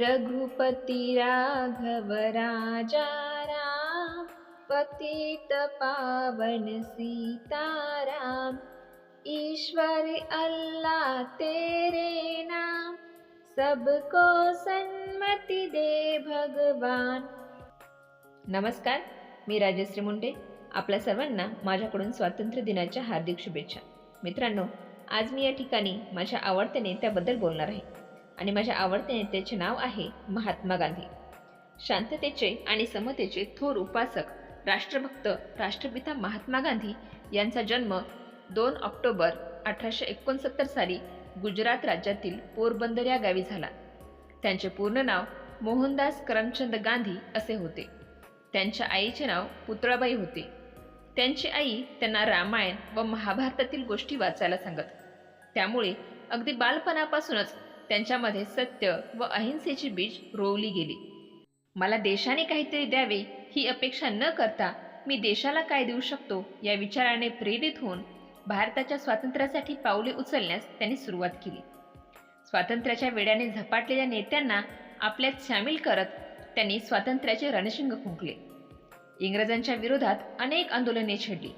रघुपति राघव राजा राम पतित पावन सीताराम ईश्वर अल्लाह तेरे नाम सबको सन्मति दे भगवान। नमस्कार मी राजश्री मुंडे आपल्या सर्वांना माझ्याकडून स्वातंत्र्य दिनाच्या हार्दिक शुभेच्छा. मित्रांनो आज मी या ठिकाणी माझ्या आवडत्या नेत्याबद्दल बोलणार आहे. आणि माझ्या आवडत्या नेत्याचे नाव आहे महात्मा गांधी. शांततेचे आणि समतेचे थोर उपासक राष्ट्रभक्त राष्ट्रपिता महात्मा गांधी यांचा जन्म दोन ऑक्टोबर अठराशे एकोणसत्तर साली गुजरात राज्यातील पोरबंदर या गावी झाला. त्यांचे पूर्ण नाव मोहनदास करमचंद गांधी असे होते. त्यांच्या आईचे नाव पुतळाबाई होते. त्यांची आई त्यांना रामायण व महाभारतातील गोष्टी वाचायला सांगत. त्यामुळे अगदी बालपणापासूनच त्यांच्यामध्ये सत्य व अहिंसेची बीज रोवली गेली. मला देशाने काहीतरी द्यावे ही अपेक्षा न करता मी देशाला काय देऊ शकतो या विचाराने प्रेरित होऊन भारताच्या स्वातंत्र्यासाठी पावले उचलण्यास त्यांनी सुरुवात केली. स्वातंत्र्याच्या वेड्याने झपाटलेल्या नेत्यांना आपल्यात सामील करत त्यांनी स्वातंत्र्याचे रणशिंग फुंकले. इंग्रजांच्या विरोधात अनेक आंदोलने छेडली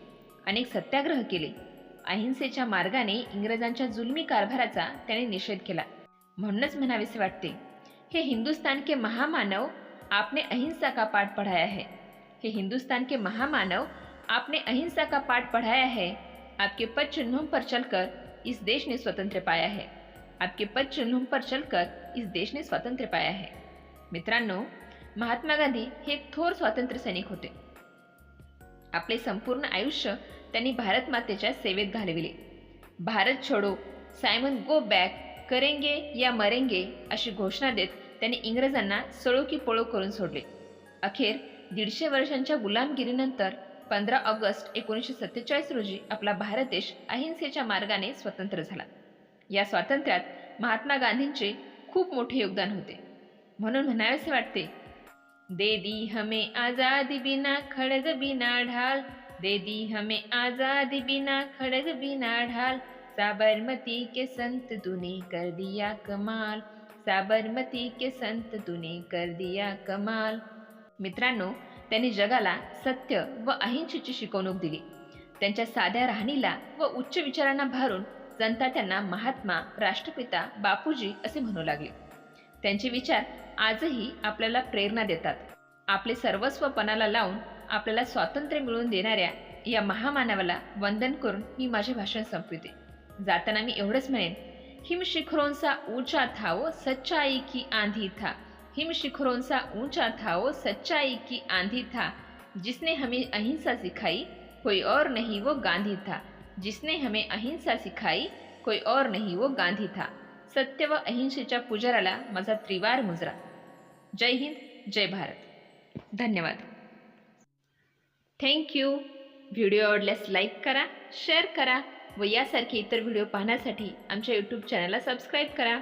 अनेक सत्याग्रह केले. अहिंसेच्या मार्गाने इंग्रजांच्या जुलमी कारभाराचा त्याने निषेध केला. म्हणूनच म्हणावेसे वाटते हे हिंदुस्तान के महामानव आपने अहिंसा का पाठ पढ़ाया है? हे हिंदुस्तान के महामानव आपने अहिंसा का पाठ पढ़ाया है? आपके पद चिन्हों पर चलकर इस देश ने स्वतंत्र पाया है? आपके पद चिन्हों पर चलकर इस देश ने स्वातंत्र्य पाया है? मित्रांनो महात्मा गांधी हे एक थोर स्वातंत्र्य सैनिक होते. आपले संपूर्ण आयुष्य त्यांनी भारत मातेच्या सेवेत घालविले. भारत छोडो सायमन गो बॅक करेंगे या मरेंगे अशी घोषणा देत त्यांनी इंग्रजांना सळो की पळो करून सोडले. अखेर दीडशे वर्षांच्या गुलामगिरीनंतर पंधरा ऑगस्ट एकोणीसशे सत्तेचाळीस रोजी आपला भारत देश अहिंसेच्या मार्गाने स्वतंत्र झाला. या स्वातंत्र्यात महात्मा गांधींचे खूप मोठे योगदान होते. म्हणून म्हणावेसे वाटते दे दी हमे आजादी बिना खड़ग बिना ढाल दे दी हमे आजादी बिना खड़ग बिना ढाल साबरमती के संत तूने कर दिया कमाल। साबरमती के संत तूने कर दिया कमाल। मित्रांनो त्यांनी जगाला सत्य व अहिंसेची शिकवणूक दिली. त्यांच्या साध्या राहणीला व उच्च विचारांना भारून जनता त्यांना महात्मा राष्ट्रपिता बापूजी असे म्हणू लागले. त्यांचे विचार आजही आपल्याला प्रेरणा देतात. आपले सर्वस्व पणाला लावून आपल्याला स्वातंत्र्य मिळवून देणाऱ्या या महामानवाला वंदन करून मी माझे भाषण संपविते. जाताना मी एवढंच म्हणेन हिम शिखरोंचा ऊंचा थाओ सच्चाई की आंधी था. हिम शिखरोंचा ऊंचा थाओ सच्चाई की आंधी था. जिसने हमें अहिंसा सिखाई कोई और नहीं वो गांधी था. जिसने हमें अहिंसा सिखाई कोई और नहीं वो गांधी था. सत्य व अहिंसेच्या पुजाराला माझा त्रिवार मुजरा. जय हिंद जय भारत. धन्यवाद. थँक्यू व्हिडिओ आवडल्यास लाईक करा शेअर करा. व यासारखे इतर व्हिडिओ पाहण्यासाठी आमच्या यूट्यूब चॅनलला सबस्क्राईब करा.